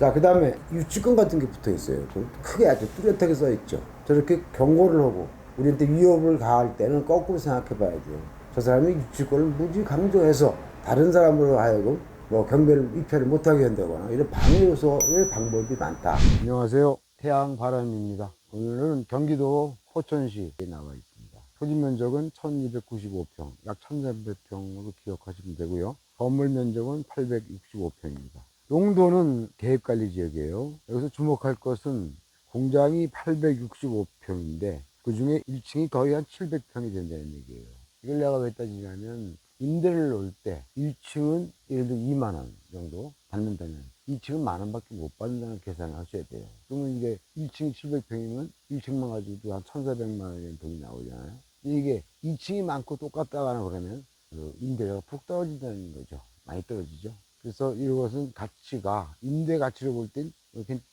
자, 그 다음에 유치권 같은 게 붙어 있어요. 그 크게 아주 뚜렷하게 써 있죠. 저렇게 경고를 하고 우리한테 위협을 가할 때는 거꾸로 생각해 봐야 돼요. 저 사람이 유치권을 무지 강조해서 다른 사람으로 하여금 뭐 경매를 입찰을 못하게 한다거나 이런 방해 요소의 방법이 많다. 안녕하세요. 태양 바람입니다. 오늘은 경기도 포천시에 나와 있습니다. 토지 면적은 1295평, 약 1300평으로 기억하시면 되고요. 건물 면적은 865평입니다. 용도는 계획관리 지역이에요. 여기서 주목할 것은 공장이 865평인데 그 중에 1층이 거의 한 700평이 된다는 얘기예요. 이걸 내가 왜 따지냐면 임대를 놓을 때 1층은 예를 들어 2만 원 정도 받는다면 2층은 만 원밖에 못 받는다는 계산을 하셔야 돼요. 그러면 이게 1층이 700평이면 1층만 가지고도 한 1,400만 원의 돈이 나오잖아요. 이게 2층이 많고 똑같다거나 그러면 그 임대료가 푹 떨어진다는 거죠. 많이 떨어지죠. 그래서 이것은 가치가 임대 가치로 볼 땐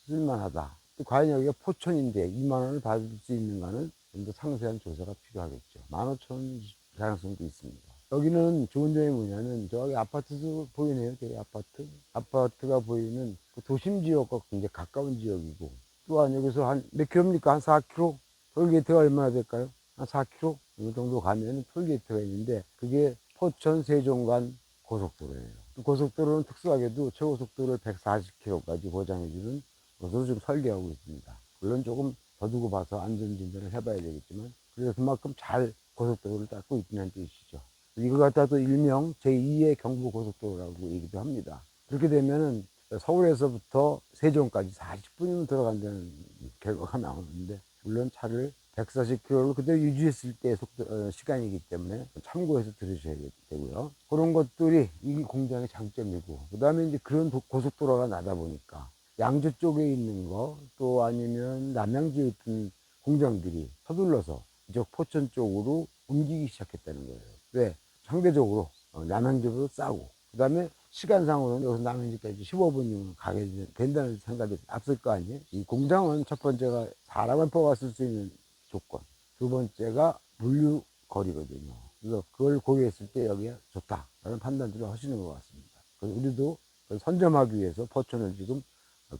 쓸만하다. 과연 여기가 포천인데 2만 원을 받을 수 있는가는 좀 더 상세한 조사가 필요하겠죠. 15,000원 가능성도 있습니다. 여기는 좋은 점이 뭐냐면 저기 아파트도 보이네요. 저기 아파트. 아파트가 보이는 그 도심 지역과 굉장히 가까운 지역이고 또한 여기서 한 몇 킬로입니까? 한 4킬로? 톨게이트가 얼마나 될까요? 한 4킬로? 이 정도 가면 톨게이트가 있는데 그게 포천 세종간 고속도로예요. 고속도로는 특수하게도 최고속도로를 140km까지 보장해주는 것으로 좀 설계하고 있습니다. 물론 조금 더 두고 봐서 안전진단을 해봐야 되겠지만 그래서 그만큼 잘 고속도로를 닦고 있다는 뜻이죠. 이거 갖다 또 일명 제2의 경부고속도로라고 얘기도 합니다. 그렇게 되면은 서울에서부터 세종까지 40분이면 들어간다는 결과가 나오는데 물론 차를 140km로 그대로 유지했을 때 속도, 어, 시간이기 때문에 참고해서 들으셔야 되고요. 그런 것들이 이 공장의 장점이고, 그 다음에 이제 그런 도- 고속도로가 나다 보니까 양주 쪽에 있는 거, 또 아니면 남양주에 있던 공장들이 서둘러서 이쪽 포천 쪽으로 옮기기 시작했다는 거예요. 왜? 상대적으로 어, 남양주보다 싸고, 그 다음에 시간상으로는 여기서 남양주까지 15분이면 가게 된다는 생각이 앞설 거 아니에요? 이 공장은 첫 번째가 사람을 뽑았을 수 있는 조건. 두 번째가 물류 거리거든요. 그래서 그걸 고려했을 때 여기가 좋다라는 판단들을 하시는 것 같습니다. 그래서 우리도 선점하기 위해서 포천을 지금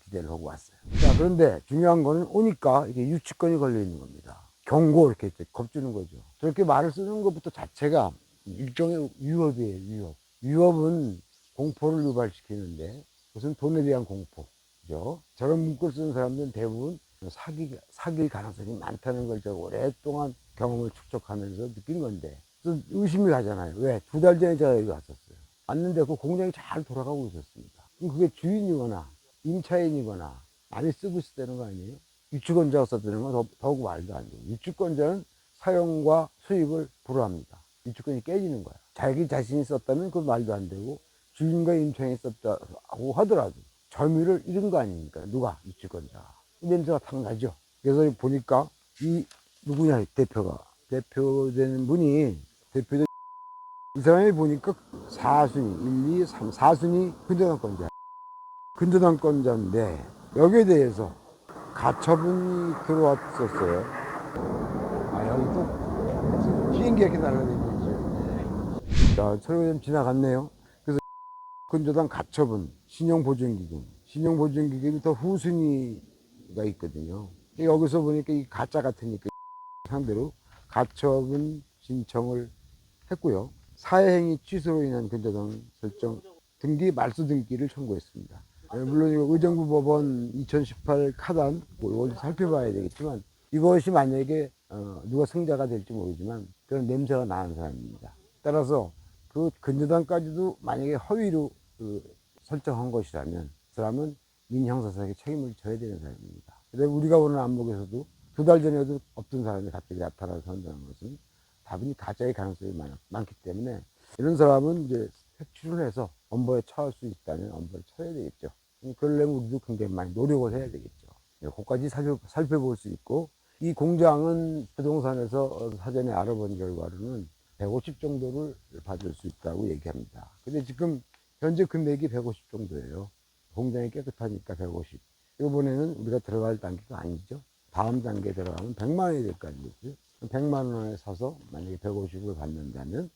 기대를 하고 왔어요. 자, 그런데 중요한 거는 오니까 이게 유치권이 걸려 있는 겁니다. 경고 이렇게 겁주는 거죠. 저렇게 말을 쓰는 것부터 자체가 일종의 위협이에요, 위협. 위협은 공포를 유발시키는데 그것은 돈에 대한 공포죠. 저런 문구를 쓰는 사람들은 대부분 사기, 사귈 가능성이 많다는 걸 제가 오랫동안 경험을 축적하면서 느낀 건데, 의심이 가잖아요. 왜? 두 달 전에 제가 여기 왔었어요. 왔는데 그 공장이 잘 돌아가고 있었습니다. 그게 주인이거나, 임차인이거나, 많이 쓰고 있었다는 거 아니에요? 유치권자가 썼다는 건 더, 더욱 말도 안 돼요. 유치권자는 사용과 수입을 불허합니다. 유치권이 깨지는 거야. 자기 자신이 썼다면 그 말도 안 되고, 주인과 임차인이 썼다고 하더라도 점유를 잃은 거 아닙니까? 누가? 유치권자가. 냄새가 탁 나죠. 그래서 보니까 이 누구냐 대표가 대표되는 분이 대표된 이 사람이 보니까 4순위 1, 2, 3, 4순위 근저당권자 근저당권자인데 여기에 대해서 가처분이 들어왔었어요. 아 여기 또 비행기 이렇게 날아다니죠. 자 철거 좀 지나갔네요. 그래서 근저당 가처분 신용보증기금 신용보증기금이 더 후순위 가 있거든요. 여기서 보니까 이 가짜 같으니까 상대로 가처분 신청을 했고요. 사회행위 취소로 인한 근저당 설정 등기 말소 등기를 청구했습니다. 예, 물론 이거 의정부 법원 2018 카단 뭐 이걸 살펴봐야 되겠지만 이것이 만약에 어, 누가 승자가 될지 모르지만 그런 냄새가 나는 사람입니다. 따라서 그 근저당까지도 만약에 허위로 그 설정한 것이라면 그 사람은 민형사상의 책임을 져야 되는 사람입니다. 근데 우리가 보는 안목에서도 두 달 전에도 없던 사람이 갑자기 나타나서 한다는 것은 다분히 가짜의 가능성이 많, 많기 때문에 이런 사람은 이제 색출을 해서 엄벌에 처할 수 있다면 엄벌에 처해야 되겠죠. 그러려면 우리도 굉장히 많이 노력을 해야 되겠죠. 네, 그까지 살펴, 살펴 볼 수 있고 이 공장은 부동산에서 어, 사전에 알아본 결과로는 150 정도를 받을 수 있다고 얘기합니다. 근데 지금 현재 금액이 150 정도예요. 공장이 깨끗하니까 150. 이번에는 우리가 들어갈 단계가 아니죠. 다음 단계에 들어가면 100만 원이 될 거 아니겠어요? 100만 원에 사서 만약에 150을 받는다면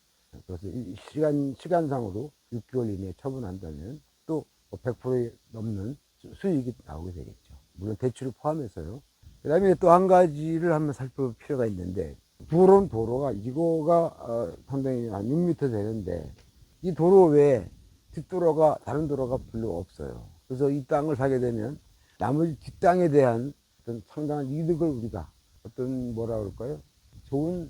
그것을 이 시간, 시간상으로 6개월 이내에 처분한다면 또 100% 넘는 수- 수익이 나오게 되겠죠. 물론 대출을 포함해서요. 그 다음에 또 한 가지를 한번 살펴볼 필요가 있는데, 부러운 도로가, 이거가 어, 상당히 한 6m 되는데, 이 도로 외에 뒷도로가, 다른 도로가 별로 없어요. 그래서 이 땅을 사게 되면 나머지 뒷땅에 대한 어떤 상당한 이득을 우리가 어떤 뭐라 그럴까요? 좋은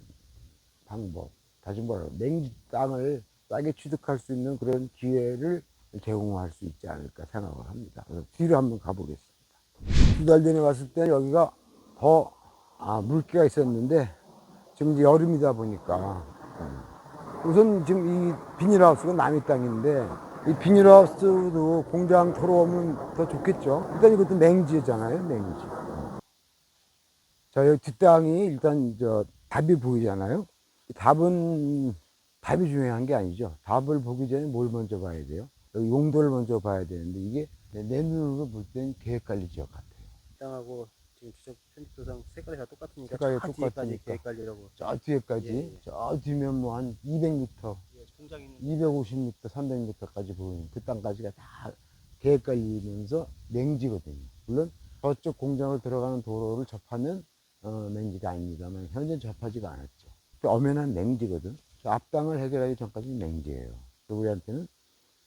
방법, 다시 뭐라 그럴까요? 맹지 땅을 싸게 취득할 수 있는 그런 기회를 제공할 수 있지 않을까 생각을 합니다. 그래서 뒤로 한번 가보겠습니다. 두 달 전에 왔을 때 여기가 더 아, 물기가 있었는데 지금 이제 여름이다 보니까 음. 우선 지금 이 비닐하우스가 남의 땅인데 이 비닐하우스도 공장 들어오면 더 좋겠죠. 일단 이것도 맹지잖아요, 맹지. 자, 여기 뒷땅이 일단 저 답이 보이잖아요. 이 답은 답이 중요한 게 아니죠. 답을 보기 전에 뭘 먼저 봐야 돼요? 여기 용도를 먼저 봐야 되는데 이게 내, 내 눈으로 볼 땐 계획관리 지역 같아요. 땅하고 지금 지적 편집도상 색깔이 다 똑같으니까 색깔이 저 똑같으니까. 계획 관리라고 저 뒤에까지, 예, 예. 저 뒤면 뭐 한 200m, 예, 공장 있는 250m, 300m까지 보이는 그 땅까지가 다 계획관리면서 맹지거든요. 물론 저쪽 공장을 들어가는 도로를 접하면 어, 맹지가 아닙니다만 현재 접하지가 않았죠. 그 엄연한 맹지거든. 저 앞땅을 해결하기 전까지는. 그래서 우리한테는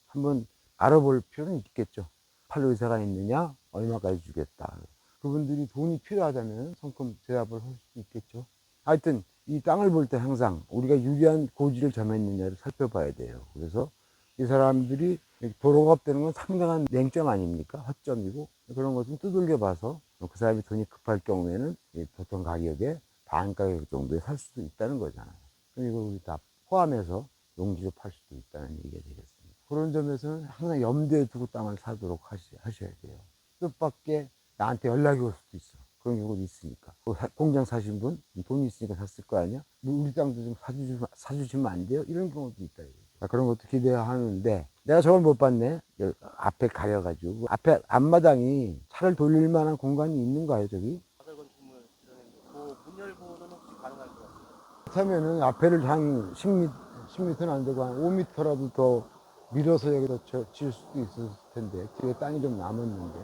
한번 알아볼 필요는 있겠죠. 판로 의사가 있느냐, 얼마까지 주겠다. 그분들이 돈이 필요하다면 성큼 대답을 할 수도 있겠죠. 하여튼 이 땅을 볼 때 항상 우리가 유리한 고지를 점했느냐를 살펴봐야 돼요. 그래서 이 사람들이 도로가 없다는 건 상당한 맹점 아닙니까? 허점이고 그런 것좀 두들겨 봐서 그 사람이 돈이 급할 경우에는 이 보통 가격에 반 가격 정도에 살 수도 있다는 거잖아요. 이걸 우리 다 포함해서 용지로 팔 수도 있다는 얘기가 되겠습니다. 그런 점에서는 항상 염두에 두고 땅을 사도록 하시, 하셔야 돼요. 뜻밖의 나한테 연락이 올 수도 있어. 그런 경우도 있으니까. 그 사- 공장 사신 분, 돈이 있으니까 샀을 거 아니야? 뭐 우리 땅도 좀 사주시면, 사주시면 안 돼요? 이런 경우도 있다. 자, 그런 것도 기대하는데, 내가 저걸 못 봤네. 앞에 가려가지고. 앞에 앞마당이 차를 돌릴 만한 공간이 저기? 바닥 건축물 드러냈는데 그문 열고는 혹시 가능할 것 같아요. 그렇다면은 앞에를 한 10m, 10m는 안 되고 한 5m라도 더 밀어서 여기다 저- 지을 수도 있을 텐데 뒤에 땅이 좀 남았는데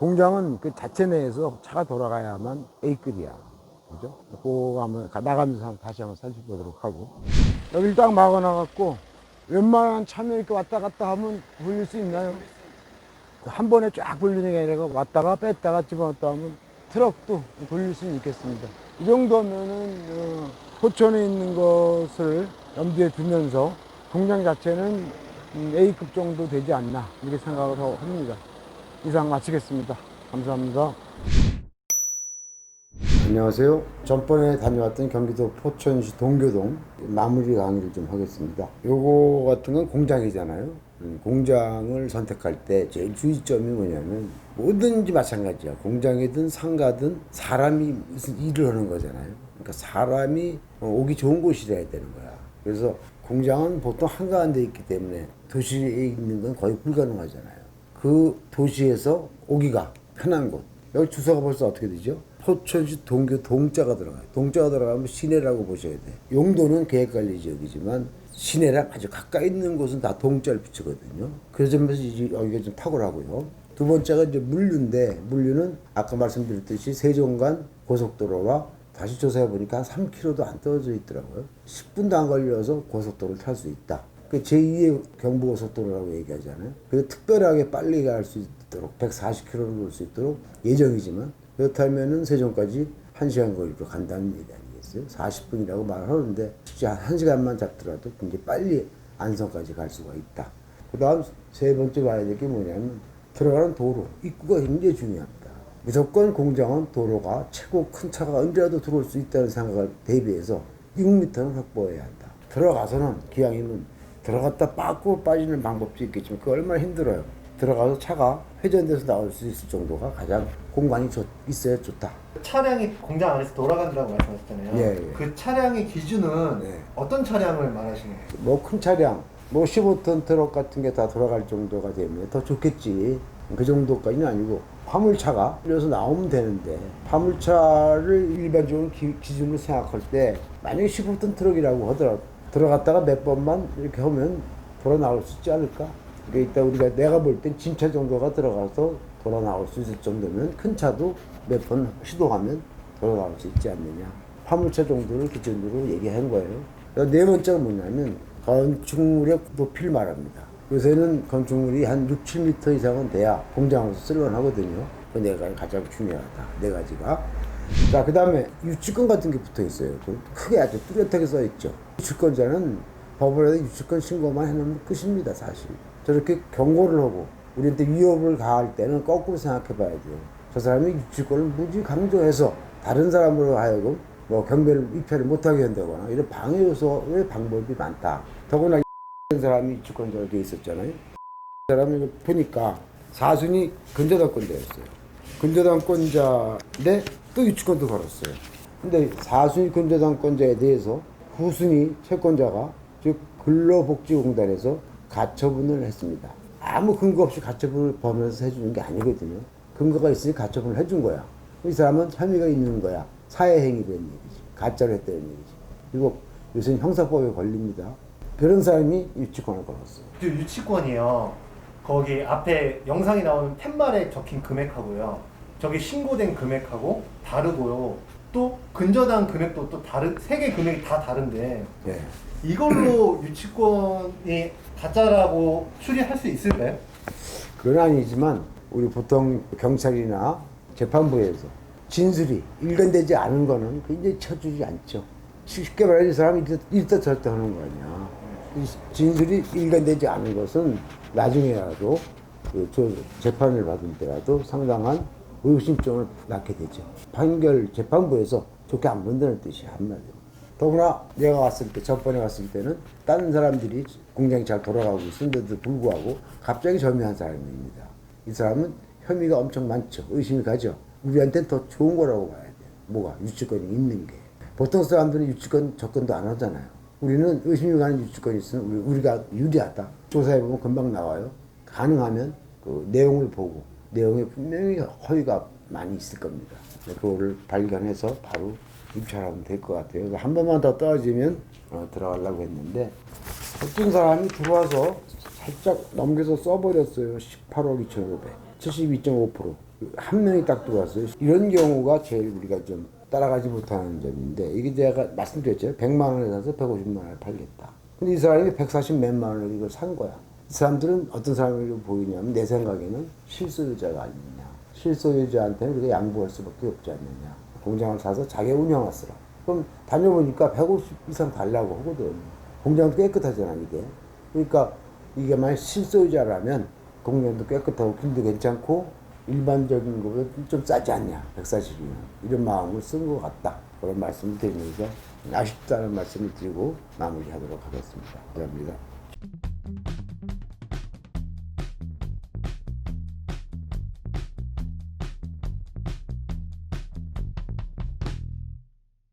공장은 그 자체 내에서 차가 돌아가야만 A급이야 그죠? 그거 한번 가- 나가면서 다시 한번 살펴보도록 하고 여기를 딱 막아놔갖고 웬만한 차면 이렇게 왔다 갔다 하면 돌릴 수 있나요? 한 번에 쫙 돌리는 게 아니라 왔다가 뺐다가 집어넣었다 하면 트럭도 돌릴 수는 있겠습니다. 이 정도면은 어, 포천에 있는 것을 염두에 두면서 공장 자체는 음, A급 정도 되지 않나 이렇게 생각을 합니다. 이상 마치겠습니다. 감사합니다. 안녕하세요. 전번에 다녀왔던 경기도 포천시 동교동 마무리 강의를 좀 하겠습니다. 요거 같은 건 공장이잖아요. 음, 공장을 선택할 때 제일 주의점이 뭐냐면 뭐든지 마찬가지야. 공장이든 상가든 사람이 무슨 일을 하는 거잖아요. 그러니까 사람이 어, 오기 좋은 곳이라야 되는 거야. 그래서 공장은 보통 한가한 데 있기 때문에 도시에 있는 건 거의 불가능하잖아요. 그 도시에서 오기가 편한 곳. 여기 주소가 벌써 어떻게 되죠? 포천시 동교 동자가 들어가요. 동자가 들어가면 시내라고 보셔야 돼. 용도는 계획관리 지역이지만 시내랑 아주 가까이 있는 곳은 다 동자를 붙이거든요. 그 점에서 여기가 좀 탁월하고요. 두 번째가 이제 물류인데 물류는 아까 말씀드렸듯이 세종간 고속도로와 다시 조사해 보니까 한 3km도 안 떨어져 있더라고요. 10분도 안 걸려서 고속도로를 탈 수 있다. 그 제2의 경부고속도로라고 얘기하잖아요. 그래서 특별하게 빨리 갈 수 있도록 140km를 돌 수 있도록 예정이지만 그렇다면은 세종까지 1시간 거리로 간다는 얘기 아니겠어요? 40분이라고 말하는데 실제 한 1시간만 잡더라도 굉장히 빨리 안성까지 갈 수가 있다. 그 다음 세 번째 봐야 될 게 뭐냐면 들어가는 도로, 입구가 굉장히 중요합니다. 무조건 공장은 도로가 최고 큰 차가 언제라도 들어올 수 있다는 생각을 대비해서 6m는 확보해야 한다. 들어가서는 기왕이면 들어갔다 빠꾸 빠지는 방법도 있겠지만 그 얼마나 힘들어요. 들어가서 차가 회전돼서 나올 수 있을 정도가 가장 공간이 좋, 있어야 좋다. 차량이 공장 안에서 돌아간다고 말씀하셨잖아요. 예, 예. 그 차량의 기준은 네. 어떤 차량을 말하시는 거예요? 뭐 큰 차량, 뭐 15톤 트럭 같은 게 다 돌아갈 정도가 되면 더 좋겠지. 그 정도까지는 아니고 화물차가 그래서 나오면 되는데 화물차를 일반적으로 기, 기준으로 생각할 때 만약에 15톤 트럭이라고 하더라도 들어갔다가 몇 번만 이렇게 하면 돌아 나올 수 있지 않을까? 그러니까 이따 우리가 내가 볼 땐 진차 정도가 들어가서 돌아 나올 수 있을 정도면 큰 차도 몇 번 시도하면 돌아 나올 수 있지 않느냐. 화물차 정도를 기준으로 얘기한 거예요. 그러니까 네 번째가 뭐냐면 건축물의 높이를 말합니다. 요새는 건축물이 한 6, 7m 이상은 돼야 공장으로서 쓸만하거든요. 그네 가지 가장 중요하다. 네 가지가. 자, 그 다음에 유치권 같은 게 붙어 있어요. 그 크게 아주 뚜렷하게 써 있죠. 유치권자는 법원에 유치권 신고만 해놓으면 끝입니다, 사실. 저렇게 경고를 하고 우리한테 위협을 가할 때는 거꾸로 생각해 봐야 돼요. 저 사람이 유치권을 무지 강조해서 다른 사람으로 하여금 뭐 경매를 입찰을 못하게 한다거나 이런 방해 요소의 방법이 많다. 더구나 이 사람이 유치권자로 돼 있었잖아요. 이 사람이 보니까 사순이 근저당권자였어요. 근저당권자인데 또 유치권도 걸었어요. 근데 사순위 근저당권자에 대해서 후순위 채권자가 즉 근로복지공단에서 가처분을 했습니다. 아무 근거 없이 가처분을 범해서 해주는 게 아니거든요. 근거가 있으니 가처분을 해준 거야. 이 사람은 혐의가 있는 거야. 사회행위를 한 얘기지. 가짜로 했다는 얘기지. 그리고 요새는 형사법에 걸립니다. 그런 사람이 유치권을 걸었어요. 그 유치권이요. 거기 앞에 영상이 나오는 팻말에 적힌 금액하고요. 저기 신고된 금액하고 다르고요. 또 근저당 금액도 또 다른 세 개 금액이 다 다른데 네. 이걸로 유치권이 가짜라고 추리할 수 있을까요? 그건 아니지만 우리 보통 경찰이나 재판부에서 진술이 일관되지 않은 거는 굉장히 쳐주지 않죠. 쉽게 말해서 이 사람이 이렇다 저렇다 하는 거 아니야. 이 진술이 일관되지 않은 것은 나중에라도 그저 재판을 받을 때라도 상당한 의심점을 낳게 되죠. 판결 재판부에서 좋게 안 본다는 뜻이야 한마디로. 더구나 내가 왔을 때, 첫번에 왔을 때는 다른 사람들이 공장이 잘 돌아가고 있는데도 불구하고 갑자기 점유한 사람입니다. 이 사람은 혐의가 엄청 많죠. 의심이 가죠. 우리한테는 더 좋은 거라고 봐야 돼요. 뭐가? 유치권이 있는 게. 보통 사람들은 유치권 접근도 안 하잖아요. 우리는 의심이 가는 유치권이 있으면 우리, 우리 가 유리하다. 조사해보면 금방 나와요. 가능하면 그 내용을 보고 내용에 분명히 허위가 많이 있을 겁니다. 그거를 발견해서 바로 입찰하면 될 것 같아요. 한 번만 더 떨어지면 어, 들어가려고 했는데 어떤 사람이 들어와서 살짝 넘겨서 써버렸어요. 18억 2,500, 72.5%한 명이 딱 들어왔어요. 이런 경우가 제일 우리가 좀 따라가지 못하는 점인데 이게 제가 말씀드렸죠. 100만 원에 사서 150만 원에 팔겠다. 근데 이 사람이 140 몇만 원을 이걸 산 거야. 이 사람들은 어떤 사람으로 보이냐면 내 생각에는 실소유자가 아니냐. 실소유자한테는 우리가 양보할 수밖에 없지 않느냐. 공장을 사서 자기 운영하시라. 그럼 다녀보니까 150 이상 달라고 하거든. 공장도 깨끗하잖아, 이게. 그러니까 이게 만약 실소유자라면 공장도 깨끗하고 길도 괜찮고 일반적인 것보다 좀 싸지 않냐, 140이면. 이런 마음을 쓴 것 같다. 그런 말씀을 드리면서 아쉽다는 말씀을 드리고 마무리하도록 하겠습니다. 감사합니다.